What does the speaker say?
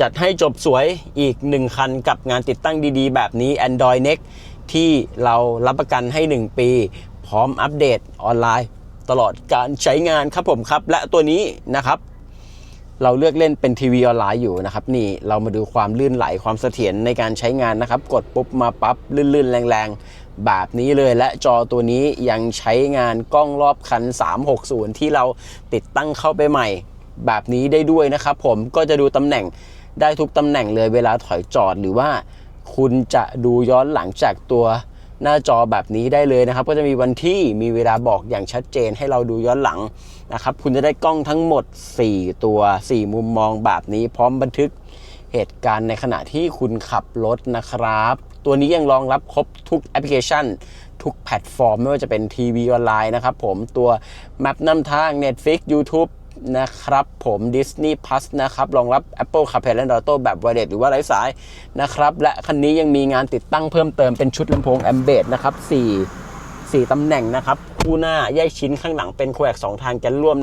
จัดให้จบสวยอีก 1 คันกับงานติดตั้งดีๆ แบบนี้ Android Next ที่เรารับประกันให้ 1 ปี พร้อมอัปเดตออนไลน์ ตลอดการใช้งานครับผมครับ และตัวนี้นะครับ เราเลือกเล่นเป็นทีวีออนไลน์อยู่นะครับ นี่เรามาดูความลื่นไหลความเสถียรในการใช้งานนะครับ กดปุ๊บมาปั๊บลื่นๆ แรงๆ แบบนี้เลยและจอตัวนี้ยังใช้งานกล้องรอบคัน 360 ที่เราติดตั้งเข้าไปใหม่ แบบนี้ได้ด้วยนะครับ ผมก็จะดูตำแหน่ง ได้ทุกตำแหน่งเลยเวลาถอยจอดหรือว่าคุณจะดูย้อนหลังจากตัวหน้าจอแบบนี้ได้เลยนะครับ ก็จะมีวันที่มีเวลาบอกอย่างชัดเจนให้เราดูย้อนหลังนะครับ คุณจะได้กล้องทั้งหมด 4 ตัว 4 มุมมองแบบนี้ พร้อมบันทึกเหตุการณ์ในขณะที่คุณขับรถนะครับ ตัวนี้ยังรองรับครบทุกแอปพลิเคชัน ทุกแพลตฟอร์ม ไม่ว่าจะเป็นทีวีออนไลน์นะครับผมตัว Map นำทาง Netflix YouTube นะครับผม Disney Plus นะครับ รองรับ Apple CarPlay และ Auto แบบ Wireless หรือว่าไร้สายนะครับ และคันนี้ยังมีงานติดตั้งเพิ่มเติมเป็นชุดลำโพง a m b e d นะครับ4 4ตำแหน่งนะครับ คู่หน้าแยกชิ้นข้างหลังเป็นโคแอก2ทางแกนร่วม